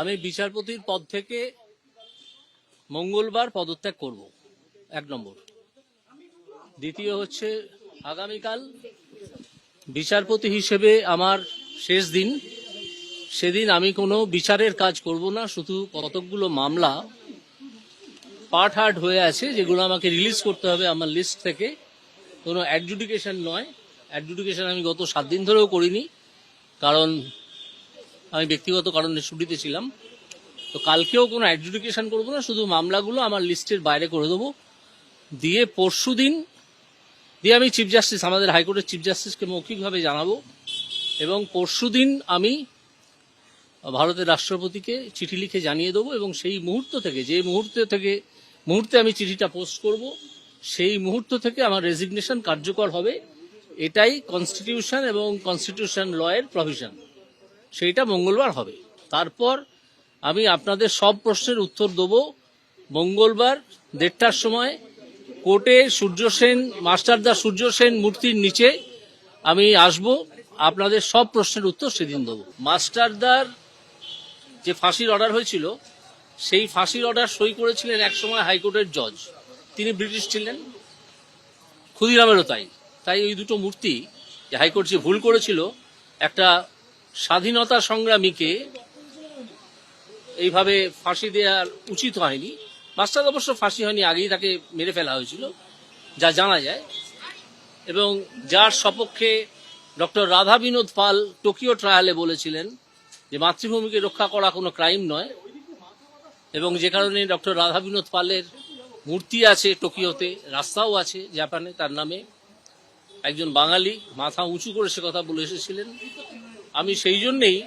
আমি বিচারপতির পদ থেকে মঙ্গলবার পদত্যাগ করব, এক নম্বর। দ্বিতীয় হচ্ছে, আগামীকাল বিচারপতি হিসেবে আমার শেষ দিন। সেদিন আমি কোনো বিচারের কাজ করব না, শুধু কতকগুলো মামলা পার্ট হার্ট হয়ে আছে, যেগুলো আমাকে রিলিজ করতে হবে আমার লিস্ট থেকে। কোনো অ্যাডজুডিকেশন নয়। অ্যাডজুডিকেশন আমি গত সাত দিন ধরেও করিনি, কারণ আমি ব্যক্তিগত কারণে ছুটিতে ছিলাম। তো কালকেও কোনো অ্যাডজুডিকেশন করব না, শুধু মামলাগুলো আমার লিস্টের বাইরে করে দেবো। দিয়ে পরশু দিন, দিয়ে আমি চিফ জাস্টিস আমাদের হাইকোর্টের চিফ জাস্টিসকে মৌখিকভাবে জানাব। এবং পরশু দিন আমি ভারতের রাষ্ট্রপতিকে চিঠি লিখে জানিয়ে দেবো এবং সেই মুহূর্ত থেকে, যে মুহূর্ত থেকে, মুহূর্তে আমি চিঠিটা পোস্ট করব, সেই মুহূর্ত থেকে আমার রেজিগনেশন কার্যকর হবে। এটাই কনস্টিটিউশন এবং কনস্টিটিউশন লয়ের প্রভিশন সেইটা মঙ্গলবার হবে। তারপর আমি আপনাদের সব প্রশ্নের উত্তর দেবো। মঙ্গলবার দেড়টার সময় কোর্টে সূর্য সেন মাস্টারদা সূর্য সেন মূর্তির নিচে আমি আসব। আপনাদের সব প্রশ্নের উত্তর সেদিন দেবো। মাস্টারদার যে ফাঁসির অর্ডার হয়েছিল, সেই ফাঁসির অর্ডার সই করেছিলেন একসময় হাইকোর্টের জজ। তিনি ব্রিটিশ ছিলেন, ক্ষুদিরামেরও তাই। তাই ওই দুটো মূর্তি যে হাইকোর্ট যে ভুল করেছিল, একটা স্বাধীনতা সংগ্রামীকে এইভাবে ফাঁসি দেওয়ার উচিত হয়নি। মাস্টার অবশ্য ফাঁসি হয়নি, আগেই তাকে মেরে ফেলা হয়েছিল, যা জানা যায়। এবং যার সপক্ষে ডক্টর রাধা বিনোদ পাল টোকিও ট্রায়ালে বলেছিলেন যে মাতৃভূমিকে রক্ষা করা কোনো ক্রাইম নয় এবং যে কারণে ডক্টর রাধা বিনোদ পালের মূর্তি আছে টোকিওতে, রাস্তাও আছে জাপানে, তার নামে একজন বাঙালি মাথা উঁচু করে সে কথা বলে এসেছিলেন। আমি সেই জন্যেই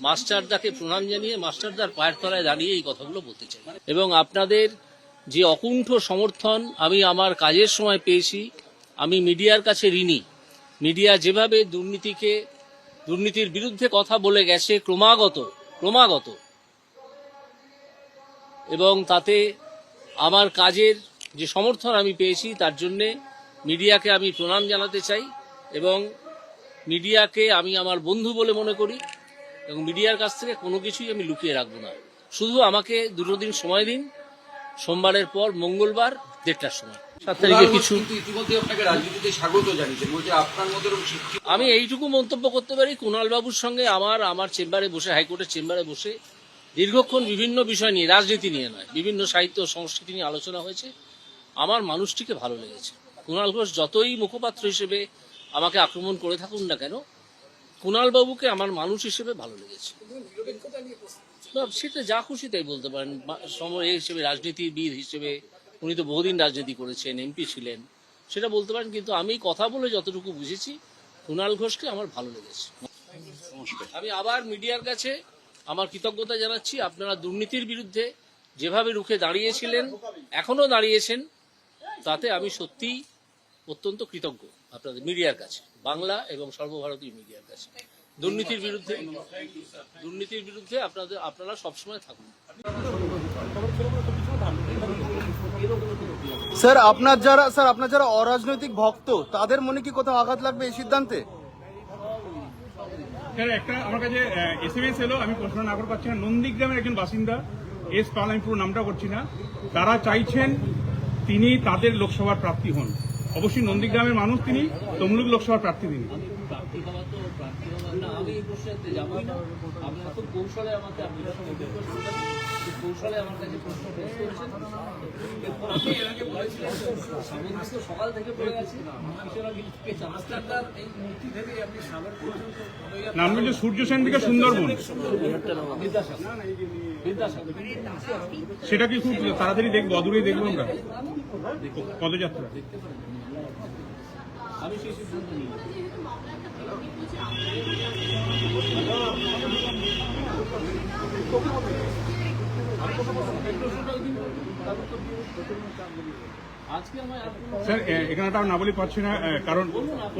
মাস্টারদাকে প্রণাম জানিয়ে মাস্টারদার পায়ের তলায় দাঁড়িয়ে এই কথাগুলো বলতে চাই। এবং আপনাদের যে অকুণ্ঠ সমর্থন আমি আমার কাজের সময় পেয়েছি, আমি মিডিয়ার কাছে ঋণী। মিডিয়া যেভাবে দুর্নীতিকে, দুর্নীতির বিরুদ্ধে কথা বলে গেছে ক্রমাগত ক্রমাগত। এবং তাতে আমার কাজের যে সমর্থন আমি পেয়েছি, তার জন্যে মিডিয়াকে আমি প্রণাম জানাতে চাই এবং মিডিয়াকে আমি আমার বন্ধু বলে মনে করি এবং মিডিয়ার কাছ থেকে কোনো কিছুই আমি লুকিয়ে রাখব না। শুধু আমাকে দুটো দিন সময় দিন। সোমবারের পর মঙ্গলবার দেড়টার সময়। সাত তারিখে কিছু আপনাকে রাজনীতিতে স্বাগত জানিয়েছেন। বলছে আপনার মতো আমি এইটুকু মন্তব্য করতে পারি কুণাল বাবুর সঙ্গে আমার আমার চেম্বারে বসে হাইকোর্টের চেম্বারে বসে দীর্ঘক্ষণ বিভিন্ন বিষয় নিয়ে রাজনীতি নিয়ে নয় বিভিন্ন সাহিত্য সংস্কৃতি নিয়ে আলোচনা হয়েছে। আমার মানুষটিকে ভালো লেগেছে। কুণাল ঘোষ যতই মুখপাত্র হিসেবে আমাকে আক্রমণ করে থাকুন না কেন? কুণাল বাবুকে আমার মানুষ হিসেবে ভালো লেগেছে। সেটা যা খুশি তাই বলতে পারেন। সময় হিসেবে রাজনীতিবিদ হিসেবে উনি তো বহুদিন রাজনীতি করেছেন এমপি ছিলেন সেটা বলতে পারেন কিন্তু আমি কথা বলে যতটুকু বুঝেছি কুণাল ঘোষকে আমার ভালো লেগেছে। আমি আবার মিডিয়ার কাছে আমার কৃতজ্ঞতা জানাচ্ছি আপনারা দুর্নীতির বিরুদ্ধে যেভাবে রুখে দাঁড়িয়েছিলেন এখনও দাঁড়িয়েছেন তাতে আমি সত্যিই অত্যন্ত কৃতজ্ঞ। আপনাদের মিডিয়ার কাছে বাংলা এবং সর্বভারতীয় মিডিয়ার কাছে। দুর্নীতির বিরুদ্ধে দুর্নীতির বিরুদ্ধে আপনাদের আপনারা সবসময় থাকুন। স্যার আপনার যারা স্যার আপনার যারা অরাজনৈতিক ভক্ত তাদের মনে কি কোথাও আঘাত লাগবে এই সিদ্ধান্তে? স্যার একটা আমার কাছে এস এম এস এলো আমি প্রশ্ন না নন্দীগ্রামের একজন বাসিন্দা এস পাল আমি পুরো নামটা করছি না। তারা চাইছেন তিনি তাদের লোকসভার প্রাপ্তি হন। অবশ্যই নন্দীগ্রামের মানুষ তিনি, তমলুক লোকসভার প্রার্থী তিনি। নাম হচ্ছে সূর্য সেন থেকে সুন্দরবন। সেটা কি খুব তাড়াতাড়ি দেখব, অদূরেই দেখব আমরা। পদযাত্রা। আমি সেই সিদ্ধান্ত নিই। স্যার এখানে তো আর না বলে পারছি না কারণ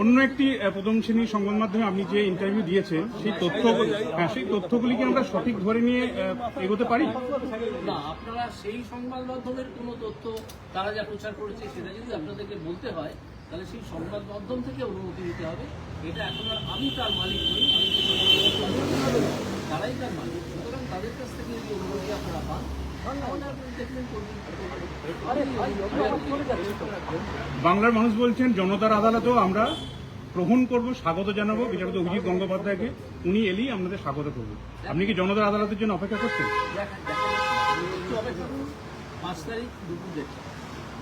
অন্য একটি প্রথম শ্রেণির সংবাদ মাধ্যমে আপনি যে ইন্টারভিউ দিয়েছেন সেই তথ্য হ্যাঁ সেই তথ্যগুলি কি আমরা সঠিক ধরে নিয়ে এগোতে পারি? না আপনারা সেই সংবাদ মাধ্যমের কোনো তথ্য তারা যা প্রচার করেছে সেটা যদি আপনাদেরকে বলতে হয় তাহলে সেই সংবাদ মাধ্যম থেকে অনুমতি নিতে হবে। এটা এখন আর আমি তার মালিক নই তারাই তার মালিক। সুতরাং তাদের কাছ পান তাহলে আপনি দেখবেন করবেন বাংলার মানুষ বলছেন জনতার আদালতেও আমরা গ্রহণ করব স্বাগত জানাব বিচারপতি অভিজিৎ গঙ্গোপাধ্যায়কে। উনি এলেই আপনাদের স্বাগত করব। আপনি কি জনতার আদালতের জন্য অপেক্ষা করছেন? পাঁচ তারিখ দুপুর দেড়টা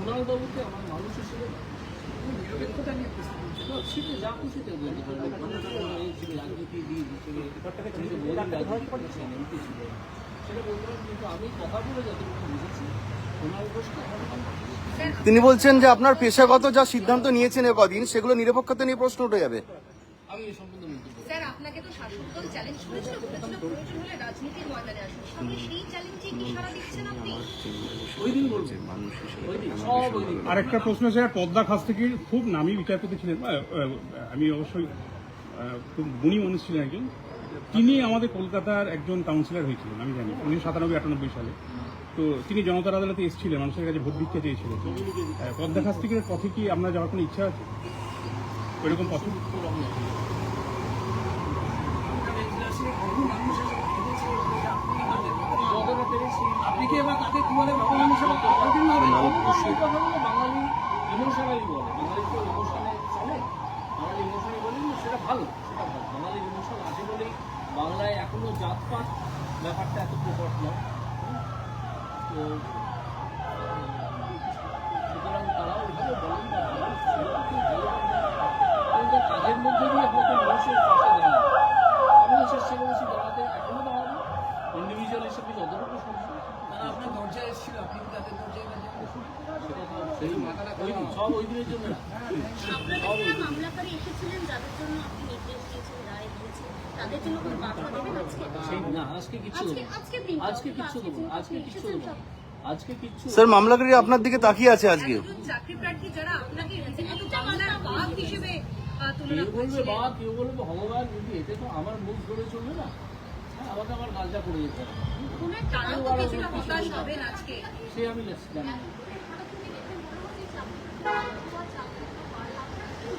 কুণাল বাবুকে আমার মানুষ হিসেবে তিনি বলছেন যে আপনার পেশাগত যা সিদ্ধান্ত নিয়েছেন এ কদিন, সেগুলো নিরপেক্ষতা নিয়ে প্রশ্ন উঠে যাবে। আমি এই সম্বন্ধে মন্তব্য স্যার আপনাকে তো শাসক দল চ্যালেঞ্জ করেছিল বলেছিল প্রয়োজন হলে রাজনীতির ময়দানে আসুন। আপনি সেই চ্যালেঞ্জে কি সারা দিচ্ছেন আপনি? ওই দিন বলব ওই দিন সব ওই দিন। আরেকটা প্রশ্ন স্যার পদ্মা খাস থেকে খুব নামী বিচারপতি ছিলেন। আমি অবশ্যই খুব গুণী মানুষ ছিলেন একজন। তিনি আমাদের কলকাতার একজন কাউন্সিলর হয়েছিলেন আমি জানি উনিশশো সাতানব্বই আটানব্বই সালে। তো তিনি জনতার আদালতে এসেছিলেন মানুষের কাছে ভোট ভিক্ষা চেয়েছিলেন। পদ্মা খাস থেকে পথে কি আপনার যাওয়ার কোনো ইচ্ছা আছে? ওইরকম পথে যতটা পেরেছি এবার তাকে কি বলে? ভগবান কতদিন না। আজকে কিচ্ছু স্যার মামলাকারী আপনার দিকে তাকিয়ে আছে আজকে। একজন চাকরি প্রার্থী যারা আপনাকে রীতিমতো বাংলার বাঘ হিসেবে আহ, তুলনা কেউ বলবে করছিলেন বা কেউ বলবে ভগবান যদি এতে তো আমার মুখ ধরে চলবে না। হ্যাঁ, আমাকে আমার কাজটা করে যেতে হবে। খুনের তারাও তো কিছুটা হতাশ হবেন আজকে। সে আমি জানি না।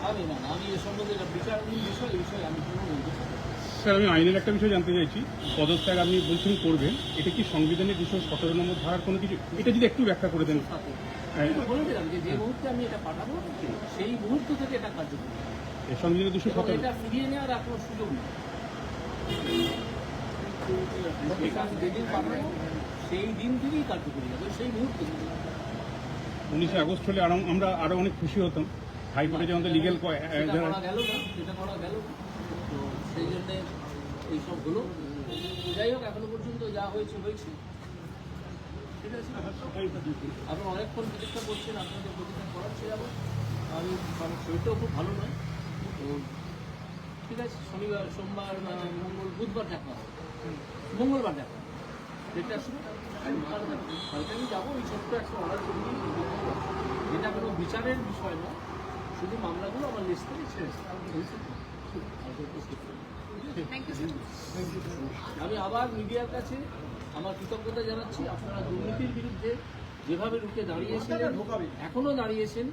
আমি না এ সম্বন্ধে বিষয়। স্যার আমি আইনের একটা বিষয় জানতে চাইছি। পদত্যাগ আপনি বলছেন করবেন। এটা কি সংবিধানের দুশো সতেরো নম্বর ধারার কোনো কিছু? এটা যদি একটু ব্যাখ্যা করে দেন। বলে দিলাম যে যে মুহূর্তে আমি এটা পাঠাবো সেই মুহূর্ত থেকে এটা কার্যকরী। সংবিধানের দুশো সতেরো। এটা ফিরিয়ে নেওয়ার আর কোনো সুযোগ নেই। যেদিন পাঠাবো সেই দিন থেকেই কার্যকরী হবে সেই মুহূর্ত। উনিশে আগস্ট হলে আরও আমরা আরও অনেক খুশি হতাম। হাইকোর্টে যেমন লিগেল সেই জন্যে এইসব হলো। যাই হোক এখনও পর্যন্ত যা হয়েছে হয়েছে। ঠিক আছে? অনেকক্ষণ প্রতীক্ষা করছেন আপনাদের প্রতীক্ষা করাচ্ছে যাব আমি আমার শরীরটাও খুব ভালো নয়। তো ঠিক আছে শনিবার সোমবার মঙ্গল বুধবার দেখা হবে। মঙ্গলবার দেখা আমি কালকে আমি যাব এই ছোট্ট একটা অর্ডার করে দিই যেটা কোনো বিচারের বিষয় না শুধু মামলাগুলো আমার লিস্ট থেকে ছেড়েছে আমি আবার মিডিয়ার কাছে আমার কৃতজ্ঞতা জানাচ্ছি আপনারা দুর্নীতির বিরুদ্ধে যেভাবে রুখে দাঁড়িয়েছিলেন এখনও দাঁড়িয়েছেন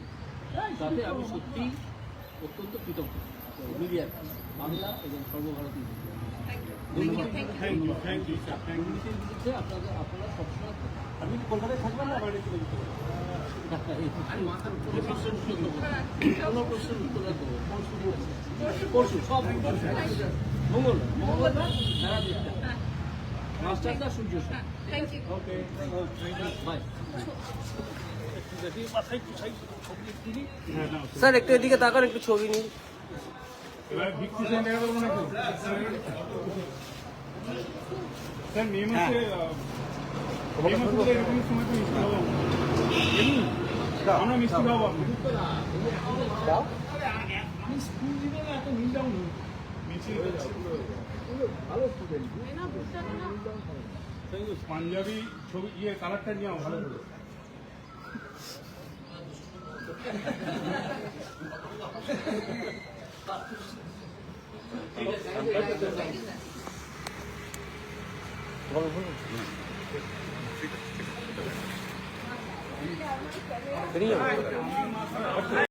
তাতে আমি সত্যি অত্যন্ত কৃতজ্ঞ। মিডিয়ার কাছে বাংলা এবং সর্বভারতীয়। আপনি কি কলকাতায় থাকবেন না। পরশু সব মঙ্গল মঙ্গলবার। সূর্য। Thank you okay bye sir একটু এদিকে তাকান একটু ছবি নিন। এবার নাকি স্যার মে মাসে এরকম সময় তো মিষ্টি আমরা মিষ্টি খাব আমি পাঞ্জাবি ছবি ইয়ে কালারটা নিয়ে ভালো করে